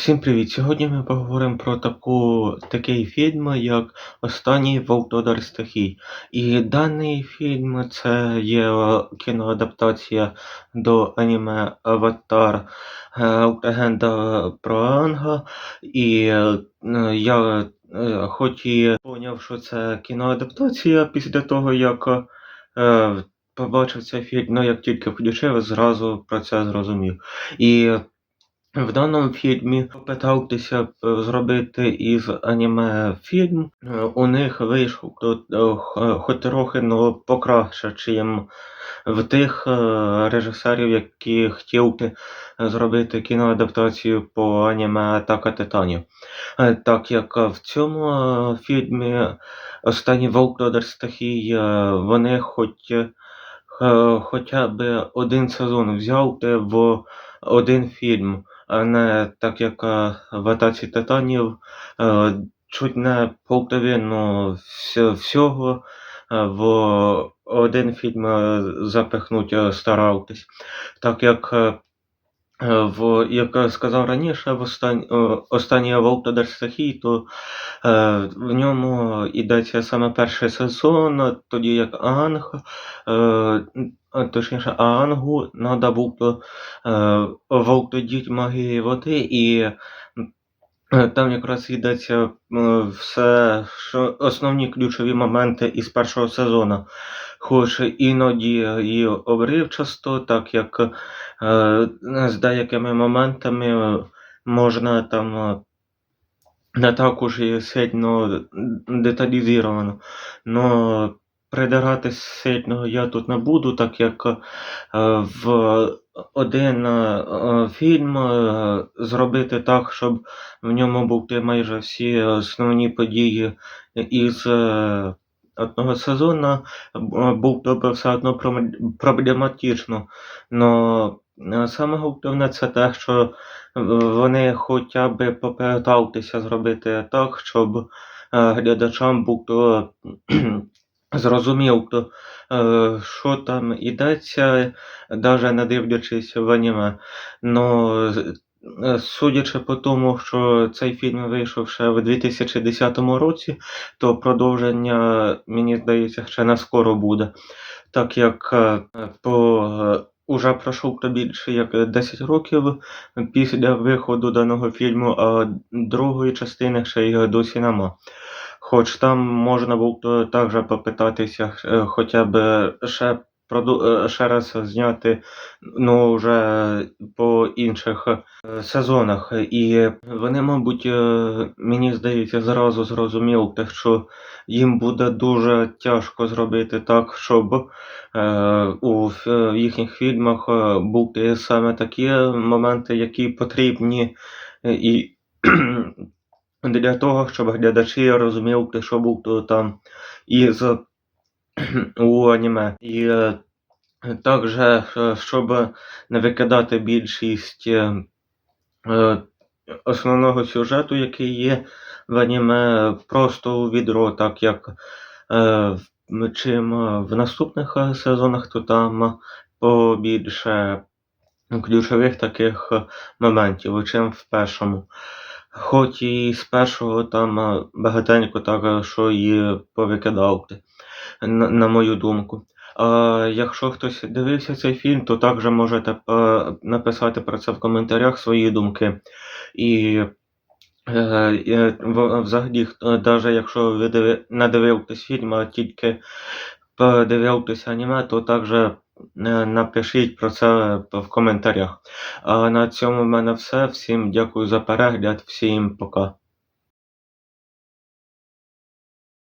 Всім привіт! Сьогодні ми поговоримо про таку, такий фільм, як Останній Володар Стихій. І даний фільм це є кіноадаптація до аніме Аватар е, Легенда про Анга. І е, я е, хоч і поняв, що це кіноадаптація після того, як побачив цей фільм, ну як тільки включив, зразу про це зрозумів. І в даному фільмі попитався б зробити із аніме фільм. Е, У них вийшов е, хоч трохи ну, покраще, чим в тих е, режисерів, які хотіли зробити кіноадаптацію по аніме Атака Титанів. Е, Так як е, в цьому е, фільмі Останній Володар Стихій, е, вони хоч, е, хоча б один сезон взяти в один фільм не так як е, в Атаці Титанів е, чуть не половину всього е, в один фільм запихнуть старались. Так як в, як я сказав раніше, в останній Володар Стихій, то е, в ньому йдеться саме перший сезон, тоді як Анг, е, а, точніше, Аангу треба було е, волтодіть магії води, і е, там якраз йдеться е, все, що основні ключові моменти із першого сезону. Хоч іноді і обривчасто, так як з деякими моментами можна там не так уж і сильно деталізовано. Но придиратись сильно я тут не буду, так як е, в один е, фільм е, зробити так, щоб в ньому були майже всі основні події із одного сезону, б- було б все одно проблематично. Но саме головне це те, що вони хоча б попиталися зробити так, щоб глядачам було зрозуміло, е, що там йдеться, навіть не дивлячись в аніме. Но е, судячи по тому, що цей фільм вийшов ще в 2010 році, то продовження, мені здається, ще не скоро буде. Так як е, по уже пройшов більше як 10 років після виходу даного фільму, а другої частини ще й досі нема. Хоч там можна було також попитатися е, хоча б ще, е, ще раз зняти, ну вже по інших е, сезонах. І вони, мабуть, е, мені здається, зразу зрозуміли, що їм буде дуже тяжко зробити так, щоб е, у їхніх фільмах е, були саме такі моменти, які потрібні е, і для того, щоб глядачі розуміли, що було там із у аніме. І е, також, е, щоб не викидати більшість е, основного сюжету, який є в аніме, просто у відро, так як чим в наступних сезонах, то там побільше ключових таких моментів, чим в першому. Хоч і з першого там багатенько так, що і повикидав, на, на мою думку. А якщо хтось дивився цей фільм, то також можете написати про це в коментарях свої думки. І е, е, взагалі, навіть якщо ви не дивились фільм, а тільки подивилися аніме, то також напишіть про це в коментарях. А на цьому в мене все. Всім дякую за перегляд, всім пока.